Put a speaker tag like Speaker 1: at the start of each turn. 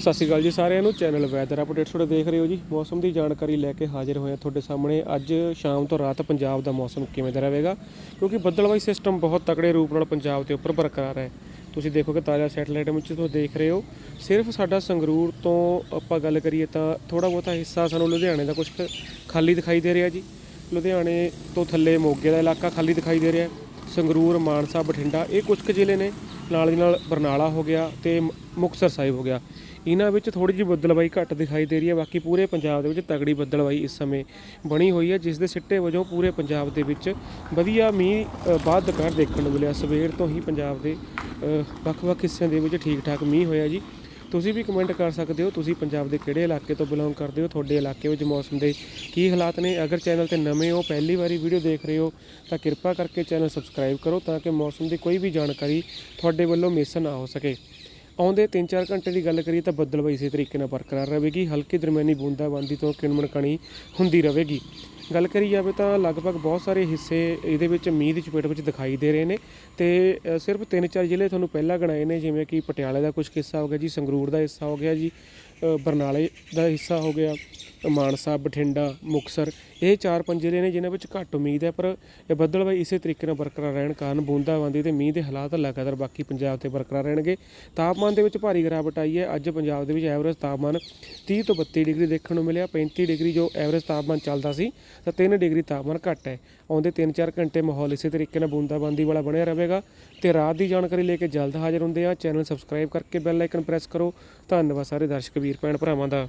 Speaker 1: ਸਤਿ ਸ਼੍ਰੀ ਅਕਾਲ ਜੀ ਸਾਰਿਆਂ ਨੂੰ। ਚੈਨਲ ਵੈਦਰ ਅਪਡੇਟਸ ਤੁਹਾਡੇ ਦੇਖ ਰਹੇ ਹੋ ਜੀ। ਮੌਸਮ ਦੀ ਜਾਣਕਾਰੀ ਲੈ ਕੇ ਹਾਜ਼ਰ ਹੋਏ ਹਾਂ ਤੁਹਾਡੇ ਸਾਹਮਣੇ। ਅੱਜ ਸ਼ਾਮ ਤੋਂ ਰਾਤ ਪੰਜਾਬ ਦਾ ਮੌਸਮ ਕਿਵੇਂ ਦਾ ਰਹੇਗਾ? ਕਿਉਂਕਿ ਬੱਦਲਵਾਈ ਸਿਸਟਮ ਬਹੁਤ ਤਕੜੇ ਰੂਪ ਨਾਲ ਪੰਜਾਬ ਦੇ ਉੱਪਰ ਬਰਕਰਾਰ ਹੈ। ਤੁਸੀਂ ਦੇਖੋਗੇ ਤਾਜ਼ਾ ਸੈਟਲਾਈਟ ਵਿੱਚ ਤੁਸੀਂ ਦੇਖ ਰਹੇ ਹੋ। ਸਿਰਫ ਸਾਡਾ ਸੰਗਰੂਰ ਤੋਂ ਆਪਾਂ ਗੱਲ ਕਰੀਏ ਤਾਂ ਥੋੜਾ ਬਹੁਤਾ ਹਿੱਸਾ ਸਾਨੂੰ ਲੁਧਿਆਣੇ ਦਾ ਕੁਝ ਖਾਲੀ ਦਿਖਾਈ ਦੇ ਰਿਹਾ ਜੀ। ਲੁਧਿਆਣੇ ਤੋਂ ਥੱਲੇ ਮੋਗੇ ਦਾ ਇਲਾਕਾ ਖਾਲੀ ਦਿਖਾਈ ਦੇ ਰਿਹਾ। ਸੰਗਰੂਰ, ਮਾਨਸਾ, ਬਠਿੰਡਾ, ਇਹ ਕੁਝ ਕੁ ਜ਼ਿਲ੍ਹੇ ਨੇ। ਨਾਲ ਦੀ ਨਾਲ ਬਰਨਾਲਾ ਹੋ ਗਿਆ ਤੇ ਮੁਕਤਸਰ ਸਾਹਿਬ ਹੋ ਗਿਆ। ਇਹਨਾਂ ਵਿੱਚ ਥੋੜੀ ਜਿਹੀ ਬੱਦਲਵਾਈ ਘੱਟ ਦਿਖਾਈ ਦੇ ਰਹੀ ਹੈ। ਬਾਕੀ ਪੂਰੇ ਪੰਜਾਬ ਦੇ ਵਿੱਚ ਤਗੜੀ ਬੱਦਲਵਾਈ ਇਸ ਸਮੇਂ ਬਣੀ ਹੋਈ ਹੈ, ਜਿਸ ਦੇ ਸਿੱਟੇ ਵਜੋਂ ਪੂਰੇ ਪੰਜਾਬ ਦੇ ਵਿੱਚ ਵਧੀਆ ਮੀਂਹ ਬਾਅਦ ਦੁਪਹਿਰ ਦੇਖਣ ਨੂੰ ਮਿਲਿਆ। ਸਵੇਰ ਤੋਂ ਹੀ ਪੰਜਾਬ ਦੇ ਵੱਖ-ਵੱਖ ਹਿੱਸਿਆਂ ਦੇ ਵਿੱਚ ਠੀਕ-ਠਾਕ ਮੀਂਹ ਹੋਇਆ ਜੀ। ਤੁਸੀਂ ਵੀ ਕਮੈਂਟ ਕਰ ਸਕਦੇ ਹੋ, ਤੁਸੀਂ ਪੰਜਾਬ ਦੇ ਕਿਹੜੇ ਇਲਾਕੇ ਤੋਂ ਬਿਲੋਂਗ ਕਰਦੇ ਹੋ, ਤੁਹਾਡੇ ਇਲਾਕੇ ਵਿੱਚ ਮੌਸਮ ਦੇ ਕੀ ਹਾਲਾਤ ਨੇ, ਅਗਰ ਚੈਨਲ ਤੇ ਨਵੇਂ ਹੋ, ਪਹਿਲੀ ਵਾਰੀ ਵੀਡੀਓ ਦੇਖ ਰਹੇ ਹੋ, ਤਾਂ ਕਿਰਪਾ ਕਰਕੇ ਚੈਨਲ ਸਬਸਕ੍ਰਾਈਬ ਕਰੋ ਤਾਂ ਕਿ ਮੌਸਮ ਦੀ ਕੋਈ ਵੀ ਜਾਣਕਾਰੀ ਤੁਹਾਡੇ ਵੱਲੋਂ ਮਿਸ ਨਾ ਹੋ ਸਕੇ। ਆਉਂਦੇ 3-4 ਘੰਟੇ ਦੀ ਗੱਲ ਕਰੀਏ ਤਾਂ ਬੱਦਲਬਾਈ ਇਸੇ ਤਰੀਕੇ ਨਾਲ ਬਰਕਰਾਰ ਰਹੇਗੀ, ਹਲਕੀ ਦਰਮਿਆਨੀ ਬੂੰਦਾਬਾਂਦੀ ਤੋਂ ਕਿਣਮਣ ਕਣੀ ਹੁੰਦੀ ਰਹੇਗੀ। ਗੱਲ ਕਰੀ ਜਾਵੇ ਤਾਂ ਲਗਭਗ ਬਹੁਤ ਸਾਰੇ ਹਿੱਸੇ ਇਹਦੇ ਵਿੱਚ ਮੀਂਹ ਦੀ ਚਪੇਟ ਵਿੱਚ ਦਿਖਾਈ ਦੇ ਰਹੇ ਨੇ ਤੇ ਸਿਰਫ 3-4 ਜ਼ਿਲ੍ਹੇ ਤੁਹਾਨੂੰ ਪਹਿਲਾਂ ਗਣਾਏ ਨੇ, ਜਿਵੇਂ ਕਿ ਪਟਿਆਲੇ ਦਾ ਕੁਝ ਹਿੱਸਾ ਹੋ ਗਿਆ ਜੀ, ਸੰਗਰੂਰ ਦਾ ਹਿੱਸਾ ਹੋ ਗਿਆ ਜੀ ਬਰਨਾਲੇ ਦਾ ਹਿੱਸਾ ਹੋ ਗਿਆ ਮਾਨਸਾ, ਬਠਿੰਡਾ ਮੁਕਸਰ ਇਹ ਚਾਰ ਪੰਜ ਜ਼ਿਲ੍ਹੇ ਨੇ ਜਿਨ੍ਹਾਂ ਵਿੱਚ ਘੱਟ ਉਮੀਦ ਹੈ, ਪਰ ਇਹ ਬੱਦਲਬਾਈ ਇਸੇ ਤਰੀਕੇ ਨਾਲ ਬਰਕਰਾਰ ਰਹਿਣ ਕਾਰਨ ਬੂੰਦਾਬਾਂਦੀ ਤੇ ਮੀਂਹ ਦੇ ਹਾਲਾਤ ਲਗਾਤਾਰ ਬਾਕੀ ਪੰਜਾਬ ਤੇ ਬਰਕਰਾਰ ਰਹਿਣਗੇ। ਤਾਪਮਾਨ ਦੇ ਵਿੱਚ ਭਾਰੀ ਗਿਰਾਵਟ ਆਈ ਹੈ। ਅੱਜ ਪੰਜਾਬ ਦੇ ਵਿੱਚ ਐਵਰੇਜ ਤਾਪਮਾਨ 30 ਤੋਂ 32 ਡਿਗਰੀ ਦੇਖਣ ਨੂੰ ਮਿਲਿਆ। 35 ਡਿਗਰੀ ਜੋ ਐਵਰੇਜ ਤਾਪਮਾਨ ਚੱਲਦਾ ਸੀ, ਤਾਂ 3 ਡਿਗਰੀ ਤਾਪਮਾਨ ਘੱਟ ਹੈ। ਆਉਂਦੇ 3-4 ਘੰਟੇ ਮਾਹੌਲ ਇਸੇ ਤਰੀਕੇ ਨਾਲ ਬੂੰਦਾਬਾਂਦੀ ਵਾਲਾ ਬਣਿਆ ਰਹੇਗਾ। ਤੇ ਰਾਤ ਦੀ ਜਾਣਕਾਰੀ ਲੈ ਕੇ ਜਲਦ ਹਾਜ਼ਰ ਹੁੰਦੇ ਆ। ਚੈਨਲ ਸਬਸਕ੍ਰਾਈਬ ਕਰਕੇ ਬੈਲ ਆਈਕਨ ਪ੍ਰੈਸ ਕਰੋ। ਧੰਨਵਾਦ ਸਾਰੇ ਦਰਸ਼ਕ, ਵੀਰ, ਭੈਣ, ਭਰਾਵਾਂ ਦਾ।